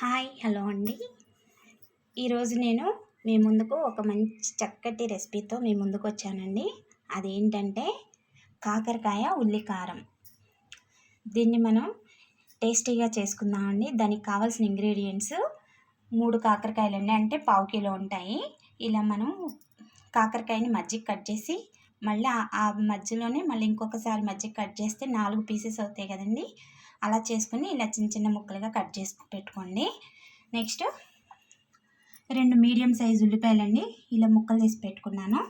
Hi hello అండి. ఈరోజు నేను మీ ముందుకు ఒక మంచి చక్కటి రెసిపీతో మీ ముందుకు వచ్చానండి. అదేంటంటే కాకరకాయ ఉల్లికారం. దీన్ని మనం టేస్టీగా చేసుకుందామండి దానికి కావాల్సిన ఇంగ్రీడియంట్స్ మూడు కాకరకాయలు అండి. అంటే పావు కిలో ఉంటాయి. ఇలా మనం కాకరకాయని మజ్జిగ కట్ చేసి మళ్ళీ ఆ మధ్యలోనే మళ్ళీ ఇంకొకసారి మజ్జిగ కట్ చేస్తే నాలుగు పీసెస్ అవుతాయి కదండి. అలా చేసుకుని ఇలా చిన్న చిన్న ముక్కలుగా కట్ చేసి పెట్టుకోండి. నెక్స్ట్ రెండు మీడియం సైజు ఉల్లిపాయలండి ఇలా ముక్కలు తీసి పెట్టుకున్నాను.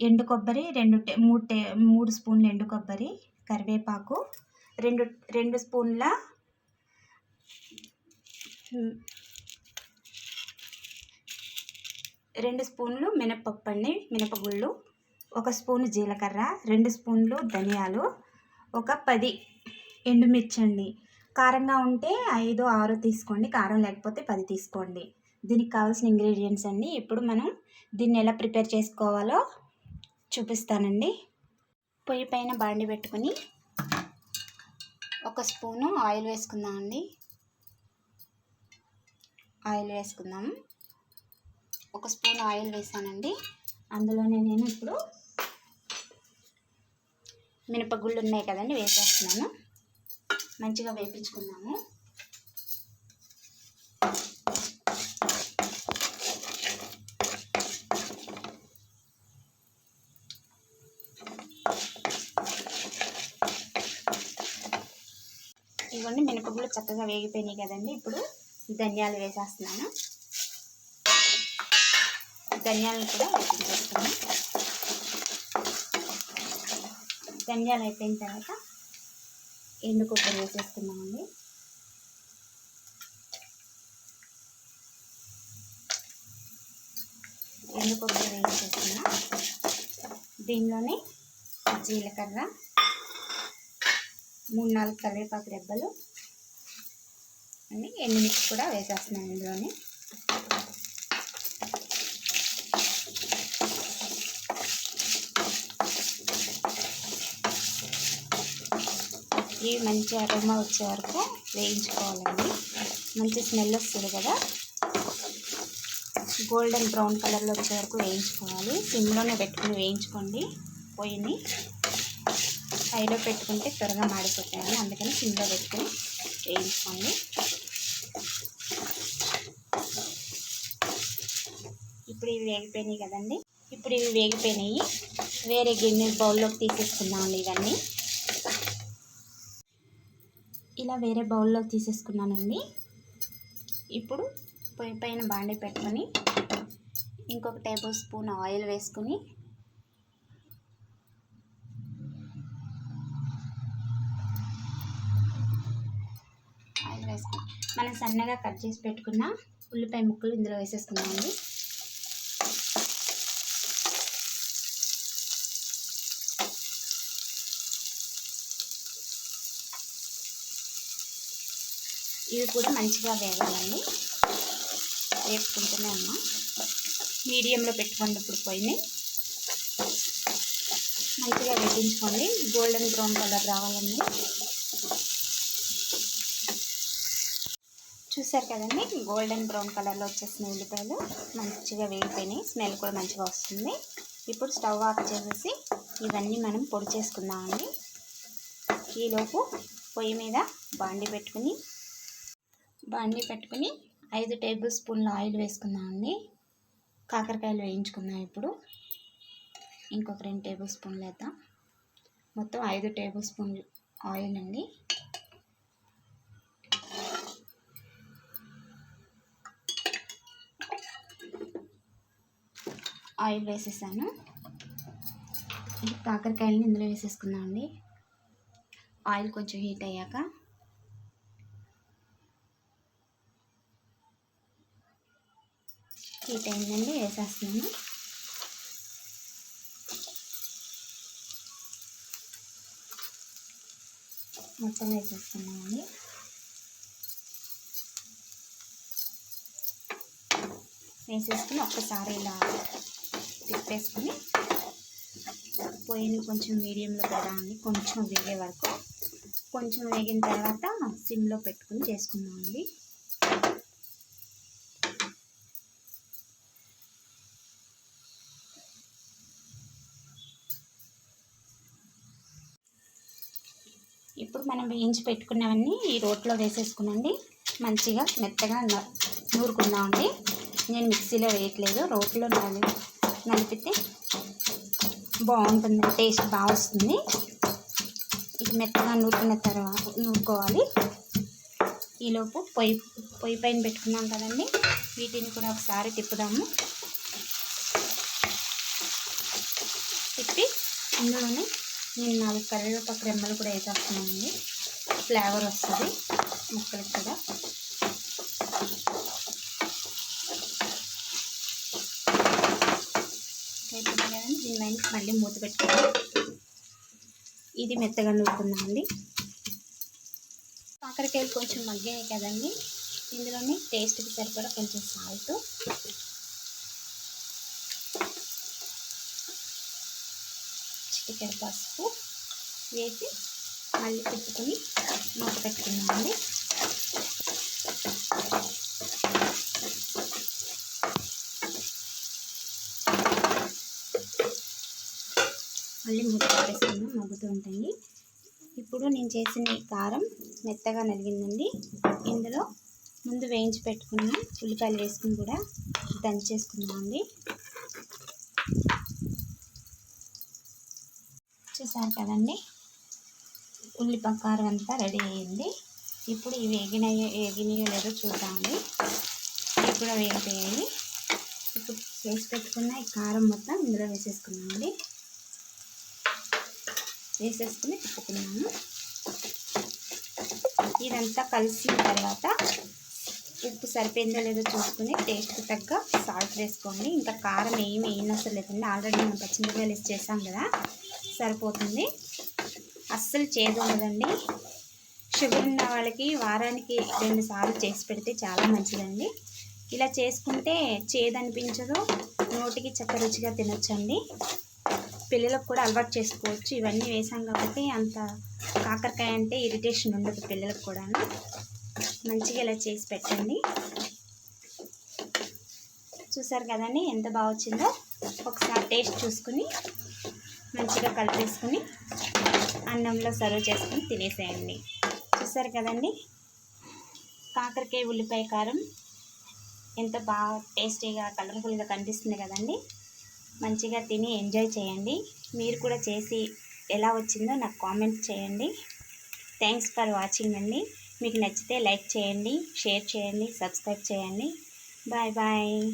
ఎండు కొబ్బరి రెండు టే మూడు టే మూడు స్పూన్లు ఎండు కొబ్బరి కరివేపాకు రెండు రెండు స్పూన్ల రెండు స్పూన్లు మినపప్పు అండి మినపగుళ్ళు ఒక స్పూన్ జీలకర్ర రెండు స్పూన్లు ధనియాలు ఒక పది ఎండుమిర్చి అండి కారంగా ఉంటే ఐదు ఆరు తీసుకోండి. కారం లేకపోతే పది తీసుకోండి. దీనికి కావాల్సిన ఇంగ్రీడియంట్స్ అన్నీ ఇప్పుడు మనం దీన్ని ఎలా ప్రిపేర్ చేసుకోవాలో చూపిస్తానండి. పొయ్యి పైన బాండి పెట్టుకుని ఒక స్పూను ఆయిల్ వేసుకుందామండి ఆయిల్ వేసుకుందాము ఒక స్పూన్ ఆయిల్ వేసానండి. అందులోనే నేను ఇప్పుడు మినపగుళ్ళు ఉన్నాయి కదండి వేసేస్తున్నాను. మంచిగా వేపించుకున్నాము ఇవన్నీ మినపగుళ్ళు చక్కగా వేగిపోయినాయి కదండి. ఇప్పుడు ధనియాలు వేసేస్తున్నాను. ధనియాలను కూడా వేపించేస్తాను ధనియాలు అయిపోయిన తర్వాత ఎండు కొబ్బరి వేసేసుకున్నామండి ఎండు కొబ్బరి వేసేసుకున్నా దీనిలోనే జీలకర్ర మూడు నాలుగు కరివేపాకు రెబ్బలు అని ఎండుమిర్చి కూడా వేసేస్తున్నాను ఇందులోనే. ఇవి మంచి అరోమా వచ్చే వరకు వేయించుకోవాలండి. మంచి స్మెల్ వస్తుంది కదా. గోల్డెన్ బ్రౌన్ కలర్లో వచ్చే వరకు వేయించుకోవాలి. సిమ్లోనే పెట్టుకుని వేయించుకోండి పొయ్యిని. హైలో పెట్టుకుంటే త్వరగా మాడిపోతాయండి. అందుకని సిమ్లో పెట్టుకుని వేయించుకోండి. ఇప్పుడు ఇవి వేగిపోయినాయి కదండి. ఇప్పుడు ఇవి వేగిపోయినాయి. వేరే గిన్నె బౌల్లోకి తీసేసుకుందామండి ఇవన్నీ. ఇలా వేరే బౌల్లో తీసేసుకున్నానండి. ఇప్పుడు పొయ్యి పైన బాండి పెట్టుకొని ఇంకొక టేబుల్ స్పూన్ ఆయిల్ వేసుకుని ఆయిల్ వేసుకుని మనం సన్నగా కట్ చేసి పెట్టుకున్న ఉల్లిపాయ ముక్కలు ఇందులో వేసేసుకున్నామండి ఇవి కూడా మంచిగా వేగాలండి. వేపుకుంటూనే అమ్మ మీడియంలో పెట్టుకోండి ఇప్పుడు పొయ్యిని. మంచిగా వేగించుకోండి గోల్డెన్ బ్రౌన్ కలర్ రావాలండి. చూసారు కదండి? గోల్డెన్ బ్రౌన్ కలర్లో వచ్చేసిన ఉల్లిపాయలు మంచిగా వేగిపోయినాయి. స్మెల్ కూడా మంచిగా వస్తుంది. ఇప్పుడు స్టవ్ ఆఫ్ చేసేసి ఇవన్నీ మనం పొడి చేసుకుందామండి. ఈలోపు పొయ్యి మీద బాండి పెట్టుకుని బండి పెట్టుకుని ఐదు టేబుల్ స్పూన్ల ఆయిల్ వేసుకుందామండి కాకరకాయలు వేయించుకుందాం ఇప్పుడు. ఇంకొక రెండు టేబుల్ స్పూన్లు వేద్దాం. మొత్తం ఐదు టేబుల్ స్పూన్లు ఆయిల్ అండి. ఆయిల్ వేసేసాను. కాకరకాయలని ఇందులో వేసేసుకుందాం అండి. ఆయిల్ కొంచెం హీట్ అయ్యాక హీట్ అయిందండి వేసేస్తున్నాను. మొత్తం వేసేస్తున్నామండి. వేసేసుకుని ఒక్కసారి ఇలా తిప్పేసుకుని పొయ్యిని కొంచెం మీడియంలో పెడదామండి కొంచెం వేగే వరకు. కొంచెం వేగిన తర్వాత సిమ్లో పెట్టుకుని చేసుకుందామండి ఇప్పుడు మనం వేయించి పెట్టుకున్నవన్నీ ఈ రోట్లో వేసేసుకునండి. మంచిగా మెత్తగా నూరుకుందామండి. నేను మిక్సీలో వేయట్లేదు. రోట్లో నలి నలిపితే బాగుంటుంది. టేస్ట్ బాగా వస్తుంది. ఇది మెత్తగా నూరుకున్న తర్వాత నూరుకోవాలి. ఈలోపు పొయ్యి పొయ్యి పైన పెట్టుకున్నాం కదండి. వీటిని కూడా ఒకసారి తిప్పుదాము. తిప్పి ఇందులోనే నేను నాలుగు కరివేపాకు రెమ్మలు కూడా వేసేస్తున్నానండి. ఫ్లేవర్ వస్తుంది ముక్కలకి కూడా. అయిపోయింది కదండి మళ్ళీ మూత పెట్టుకోవాలి ఇది మెత్తగా నూరుకుందామండి. కాకరకాయలు కొంచెం మగ్గాయి కదండి. ఇందులోని టేస్ట్కి సరిపడా కొంచెం సాల్ట్ ఇక్కడ పసుపు వేసి మళ్ళీ తిప్పుకొని మూత పెట్టుకున్నామండి మళ్ళీ మూత పెట్టేసుకున్నాం మగ్గుతూ ఉంటాయి. ఇప్పుడు నేను చేసిన ఈ కారం మెత్తగా నలిగిందండి. ఇందులో ముందు వేయించి పెట్టుకున్న ఉల్లిపాయలు వేసుకుని కూడా దంచేసుకున్నామండి చూసారు కదండి? ఉల్లిపాయ కారం అంతా రెడీ అయ్యింది. ఇప్పుడు ఇవి వేగినాయో వేగినాయో లేదో చూద్దామండి ఇవి కూడా వేగిపోయాయి. ఇప్పుడు వేసి పెట్టుకున్న ఈ కారం మొత్తం ఇందులో వేసేసుకున్నామండి వేసేసుకుని తిప్పుకున్నాము ఇదంతా కలిసిన తర్వాత ఉప్పు సరిపోయిందో లేదో చూసుకుని టేస్ట్కి తగ్గ సాల్ట్ వేసుకోండి. ఇంకా కారం ఏమి వేయనవసరం లేదండి. ఆల్రెడీ మనం పచ్చిమిరపకాయలు వేసి చేసాం కదా. సరిపోతుంది. అస్సలు చేదు ఉండదండి. షుగర్ ఉన్న వాళ్ళకి వారానికి రెండు సార్లు చేసి పెడితే చాలా మంచిదండి. ఇలా చేసుకుంటే చేదు అనిపించదు నోటికి చక్క రుచిగా తినొచ్చండి. పిల్లలకు కూడా అలవాటు చేసుకోవచ్చు. ఇవన్నీ వేసాం కాబట్టి అంత కాకరకాయ అంటే ఇరిటేషన్ ఉండదు పిల్లలకు కూడా మంచిగా ఇలా చేసి పెట్టండి. చూసారు కదండి ఎంత బాగా వచ్చిందో ఒకసారి టేస్ట్ చూసుకుని మంచిగా కలిపేసుకుని అన్నంలో సర్వ్ చేసుకుని తినేసేయండి. చూసారు కదండి? కాకరకాయ ఉల్లిపాయ కారం ఎంత బాగా టేస్టీగా కలర్ఫుల్గా కనిపిస్తుంది కదండి? మంచిగా తిని ఎంజాయ్ చేయండి. మీరు కూడా చేసి ఎలా వచ్చిందో నాకు కామెంట్ చేయండి. థ్యాంక్స్ ఫర్ వాచింగ్ అండి. మీకు నచ్చితే లైక్ చేయండి షేర్ చేయండి సబ్స్క్రైబ్ చేయండి. Bye bye.